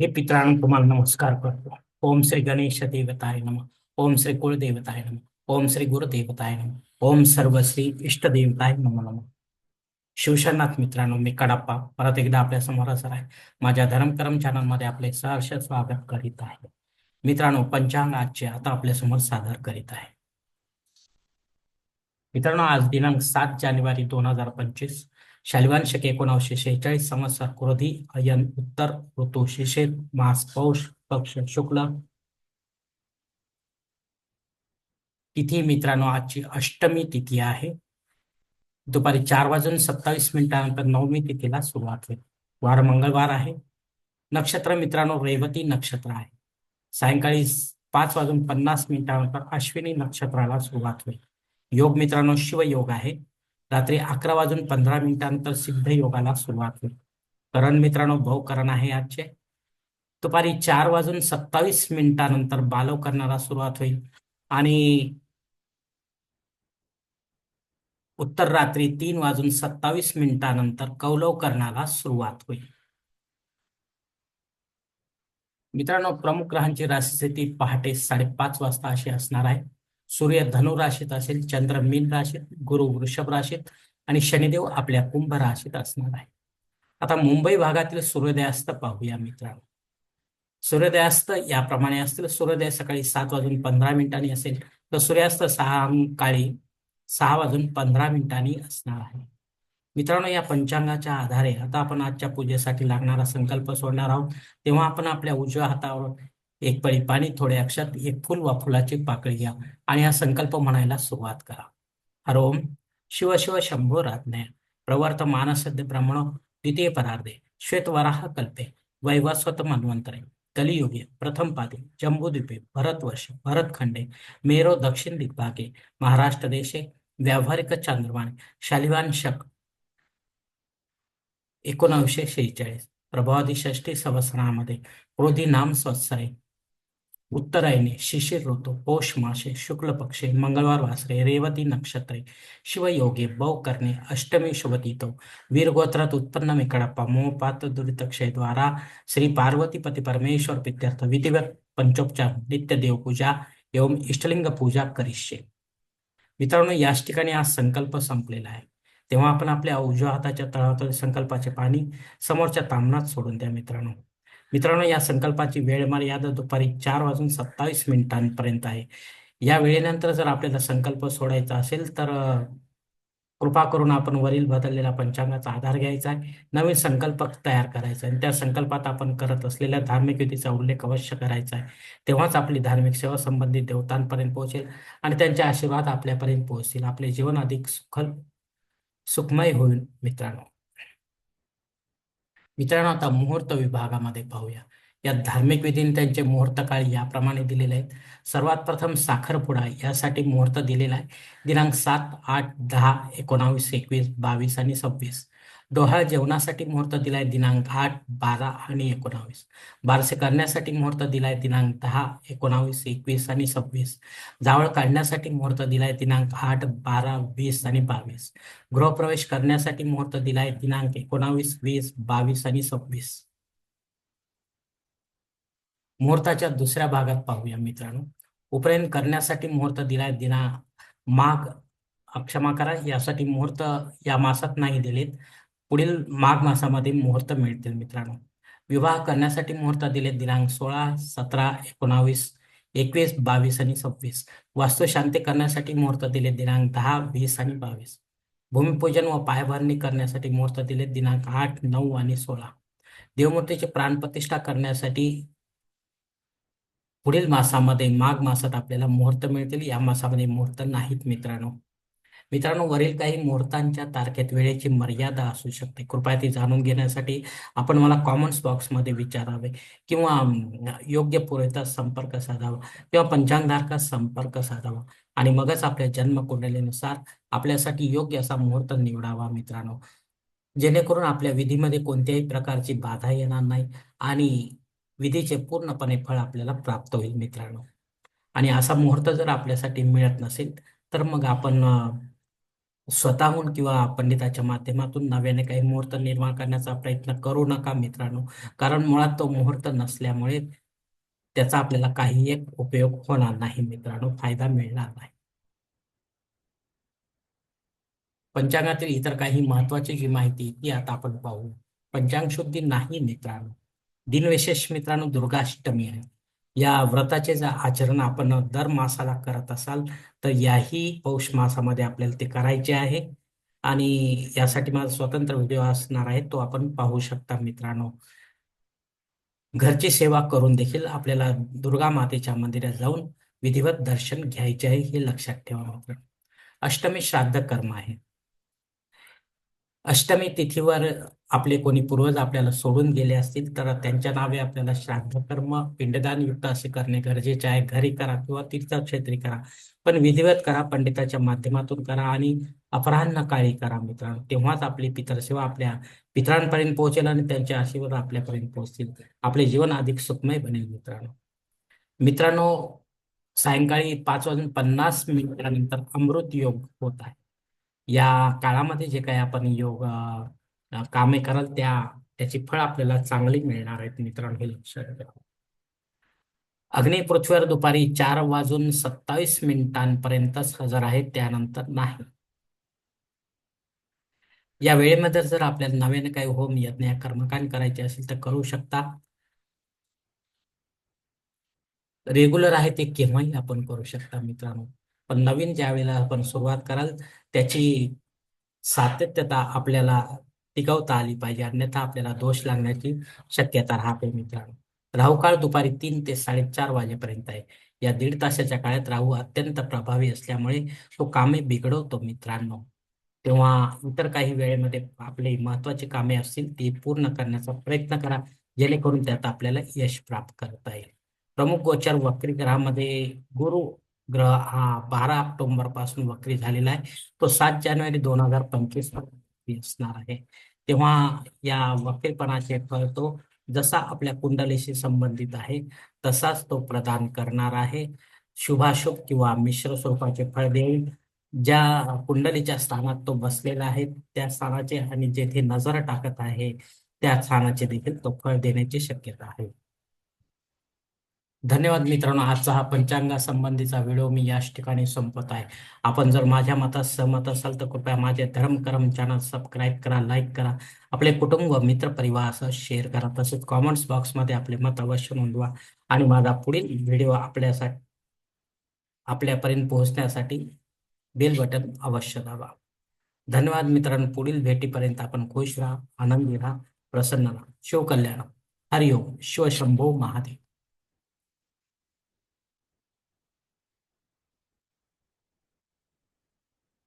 हे पितरांनो तुम्हाला नमस्कार करतो. ओम श्री गणेश देवताय नम. ओम श्री कुळदेवताय नम. ओम श्री गुरुदेवताय नम. ओम सर्व श्री इष्टदेवताय नम नम. शिवशरनाथ मित्रांनो मी कडाप्पा परत एकदा आपल्यासमोर हजर आहे. माझ्या धर्मकरम चॅनलमध्ये आपले सहर्ष स्वागत करीत आहे. मित्रांनो पंचांग आजचे आता आपल्यासमोर सादर करीत आहे. मित्रांनो आज दिनांक सात जानेवारी दोन हजार पंचवीस. शालिवान शके एकोणावीसशे शेहेचाळीस संवत्सर क्रोधी अयन उत्तर ऋतू शिशिर मास पौष पक्ष शुक्ल. तिथी मित्रांनो आजची अष्टमी तिथी आहे. दुपारी चार वाजून सत्तावीस मिनिटानंतर नवमी तिथीला सुरुवात होईल. वार मंगळवार आहे. नक्षत्र मित्रांनो रेवती नक्षत्र आहे. सायंकाळी पाच वाजून पन्नास मिनिटानंतर अश्विनी नक्षत्राला सुरुवात होईल. योग मित्रांनो शिवयोग आहे. रात्री अकरा वाजून पंधरा मिनिटानंतर सिद्ध योगाला सुरुवात होईल. करण मित्रांनो भाऊकरण आहे आजचे. दुपारी चार वाजून सत्तावीस मिनिटानंतर बालव करणारा सुरुवात होईल. आणि उत्तर रात्री तीन वाजून सत्तावीस मिनिटानंतर कौलव करण्याला सुरुवात होईल. मित्रांनो प्रमुख ग्रहांची राशी स्थिती पहाटे साडेपाच वाजता अशी असणार आहे. सूर्य धनु राशीत असेल चंद्र मीन राशीत गुरु वृषभ राशीत आणि शनिदेव आपल्या कुंभ राशीत असणार आहे. आता मुंबई भागातील सूर्योदयास्त पाहूया मित्रांनो. सूर्योदयास्त याप्रमाणे असतील. सूर्योदय सकाळी सात वाजून पंधरा मिनिटांनी असेल. तर सूर्यास्त काळी सहा वाजून पंधरा मिनिटांनी असणार आहे. मित्रांनो या पंचांगाच्या आधारे आता आपण आजच्या पूजेसाठी लागणारा संकल्प सोडणार आहोत. तेव्हा आपण आपल्या उजव्या हातावर एक पळी पाणी थोडे अक्षत एक फुल वा फुलाची पाकळी घ्या आणि हा संकल्प म्हणायला सुरुवात करा. हरोम शिव शिव शंभो राज्ञ प्रवर्त मानसद्य ब्रह्मण द्वितीय परार्धे श्वेतवराह कल्पे वैवस्वत मन्वंतरे कलियुगे प्रथम पादे जम्बूद्वीपे भरतवर्ष भरतखंडे मेरो दक्षिण दिग्भागे महाराष्ट्र देशे व्यावहारिक चांद्रमाने शालिवान शक एकोणावीसशे शेहेचाळीस प्रभावादी षष्टी संवत्सरामध्ये क्रोधी नाम स्वत्सरे उत्तरायणे शिशिर ऋतू पौष मासे शुक्ल पक्षे मंगळवार वासरे रेवती नक्षत्रे शिवयोगे बौ करणे अष्टमी शुभतीतो वीरगोत्रात उत्पन्न मिकडप्पा पात्र दुरितक्षय द्वारा श्री पार्वतीपती परमेश्वर पित्यर्थ विधिवत पंचोपचार नित्य देवपूजा एवं इष्टलिंग पूजा करिष्ये. मित्रांनो याच ठिकाणी आज संकल्प संपलेला आहे. तेव्हा आपण आपल्या उजव्या हाताच्या तळावर संकल्पाचे पाणी समोरच्या तामणात सोडून द्या मित्रांनो. मित्रांनो या संकल्पाची वेळ मर्यादा दुपारी चार वाजून सत्तावीस मिनिटांपर्यंत आहे. या वेळेनंतर जर आपल्याला संकल्प सोडायचा असेल तर कृपा करून आपण वरील बदललेल्या पंचांगाचा आधार घ्यायचा आहे नवीन संकल्प तयार करायचा आणि त्या संकल्पात आपण करत असलेल्या धार्मिक युतीचा उल्लेख अवश्य करायचा आहे. तेव्हाच आपली धार्मिक सेवा संबंधित देवतांपर्यंत पोहोचेल आणि त्यांचे आशीर्वाद आपल्यापर्यंत पोहोचतील. आपले जीवन अधिक सुखल सुखमय होईल मित्रांनो. मित्रांनो आता मुहूर्त विभागामध्ये पाहूया. या धार्मिक विधीने त्यांचे मुहूर्त काळ याप्रमाणे दिलेले आहेत. सर्वात प्रथम साखरपुडा यासाठी मुहूर्त दिलेला आहे. दिनांक सात आठ दहा एकोणावीस एकवीस बावीस आणि सव्वीस. डोहाळ जेवणासाठी मुहूर्त दिलाय दिनांक आठ बारा आणि एकोणावीस. बारसे करण्यासाठी मुहूर्त दिलाय दिनांक दहा एकोणावीस एकवीस आणि सव्वीस. जावळ काढण्यासाठी मुहूर्त दिलाय दिनांक आठ बारा वीस आणि बावीस. गृहप्रवेश करण्यासाठी मुहूर्त दिलाय दिनांक एकोणावीस वीस बावीस आणि सव्वीस. मुहूर्ताच्या दुसऱ्या भागात पाहूया मित्रांनो. उपनयन करण्यासाठी मुहूर्त दिलाय दिना माघ क्षमा करा. यासाठी मुहूर्त या मासात नाही दिलेत. पुढील माघ मासामध्ये मुहूर्त मिळतील मित्रांनो. विवाह करण्यासाठी मुहूर्त दिले दिनांक सोळा सतरा एकोणावीस एकवीस बावीस आणि सव्वीस. वास्तुशांती करण्यासाठी मुहूर्त दिले दिनांक दहा वीस आणि बावीस. भूमिपूजन व पायभरणी करण्यासाठी मुहूर्त दिले दिनांक आठ नऊ आणि सोळा. देवमूर्तीची प्राणप्रतिष्ठा करण्यासाठी पुढील मासामध्ये माघ मासात आपल्याला मुहूर्त मिळतील. या मासामध्ये मुहूर्त नाहीत मित्रांनो. मित्रांनो वरील काही मुहूर्तांच्या तारखेत वेळेची मर्यादा असू शकते. कृपया ती जाणून घेण्यासाठी आपण मला कॉमेंट्स बॉक्समध्ये विचारावे किंवा योग्य पुरेसा संपर्क साधावा किंवा पंचांगधारकास संपर्क साधावा आणि मगच आपल्या जन्मकुंडलीनुसार आपल्यासाठी योग्य असा मुहूर्त निवडावा मित्रांनो. जेणेकरून आपल्या विधीमध्ये कोणत्याही प्रकारची बाधा येणार नाही आणि विधीचे पूर्णपणे फळ आपल्याला प्राप्त होईल मित्रांनो. आणि असा मुहूर्त जर आपल्यासाठी मिळत नसेल तर मग आपण स्वतःहून किंवा पंडिताच्या माध्यमातून नव्याने काही मुहूर्त निर्माण करण्याचा प्रयत्न करू नका मित्रांनो. कारण मुळात तो मुहूर्त नसल्यामुळे त्याचा आपल्याला काही एक उपयोग होणार नाही मित्रांनो. फायदा मिळणार नाही. पंचांगातील इतर काही महत्वाची जी माहिती ती आता आपण पाहू. पंचांग शुद्धी नाही मित्रांनो. दिनविशेष मित्रांनो दुर्गाष्टमी आहे. या व्रताचे जर आचरण आपण दर मासाला करत असाल तर याही पौष मासामध्ये आपल्याला ते करायचे आहे. आणि यासाठी माझा स्वतंत्र व्हिडिओ असणार आहे तो आपण पाहू शकता मित्रांनो. घरची सेवा करून देखील आपल्याला दुर्गा मातेच्या मंदिरात जाऊन विधिवत दर्शन घ्यायचे आहे हे लक्षात ठेवा मित्रांनो. अष्टमी श्राद्ध कर्म आहे. अष्टमी तिथीवर आपले कोणी पूर्वज आपल्याला सोडून गेले असतील तर त्यांच्या नावे आपल्याला श्राद्ध कर्म पिंडदान युक्त असे करणे गरजेचे आहे. घरी करा किंवा तीर्थक्षेत्री करा पण विधिवत करा पंडिताच्या माध्यमातून करा आणि अपराह्न काळी करा मित्रांनो. तेव्हाच आपली पितरसेवा आपल्या पितरांपर्यंत पोहोचेल आणि त्यांचे आशीर्वाद आपल्यापर्यंत पोहोचतील. आपले जीवन अधिक सुखमय बनेल मित्रांनो. मित्रांनो सायंकाळी पाच वाजून पन्नास मिनिटानंतर अमृत योग होत आहे. या काळामध्ये जे काही आपण योग अ, कामे कराल त्या त्याची फळ आपल्याला चांगली मिळणार आहेत मित्रांनो हे लक्षात अग्नी पृथ्वीवर दुपारी चार वाजून सत्तावीस मिनिटांपर्यंतच हजर आहे त्यानंतर नाही. या वेळेमध्ये जर आपल्याला नव्याने काही होम यज्ञ कर्मकांड करायचे असेल तर करू शकता. रेग्युलर आहे ते केव्हाही आपण करू शकता मित्रांनो. पण नवीन ज्या वेळेला आपण सुरुवात कराल त्याची सातत्यता आपल्याला टिकवता आली पाहिजे अन्यथा आपल्याला दोष लागण्याची शक्यता राहते मित्रांनो. राहू काळ दुपारी तीन ते साडेचार वाजेपर्यंत आहे. या दीड तासाच्या काळात राहू अत्यंत प्रभावी असल्यामुळे तो कामे बिघडवतो मित्रांनो. तेव्हा इतर काही वेळेमध्ये आपले महत्वाची कामे असतील ती पूर्ण करण्याचा प्रयत्न करा जेणेकरून त्यात आपल्याला यश प्राप्त करता येईल. प्रमुख गोचर वक्री ग्रहामध्ये गुरु ग्रह हा बारा ऑक्टोबरपासून वक्री झालेला आहे. तो सात जानेवारी दोन हजार पंचवीस असणार आहे. तेव्हा या वक्रीपणाचे फळ तो जसा आपल्या कुंडलीशी संबंधित आहे तसाच तो प्रदान करणार आहे. शुभाशुभ किंवा मिश्र स्वरूपाचे फळ देईल. ज्या कुंडलीच्या स्थानात तो बसलेला आहे त्या स्थानाचे आणि जेथे नजर टाकत आहे त्या स्थानाचे देखील तो फळ देण्याची शक्यता आहे. धन्यवाद मित्रांनो. आजचा हा पंचांगा संबंधीचा व्हिडिओ मी याच ठिकाणी संपत आहे. आपण जर माझ्या मतात सहमत असाल तर कृपया माझे धर्मकर्म चॅनल सबस्क्राईब करा लाईक करा. आपले कुटुंब मित्र परिवार असं शेअर करा. तसेच कॉमेंट्स बॉक्समध्ये आपले मत अवश्य नोंदवा आणि माझा पुढील व्हिडिओ आपल्यासाठी आपल्यापर्यंत पोहोचण्यासाठी बेल बटन अवश्य दाबा. धन्यवाद मित्रांनो. पुढील भेटीपर्यंत आपण खुश राहा आनंदी राहा प्रसन्न राहा. शिवकल्याण. हरिओम. शिवशंभो महादेव.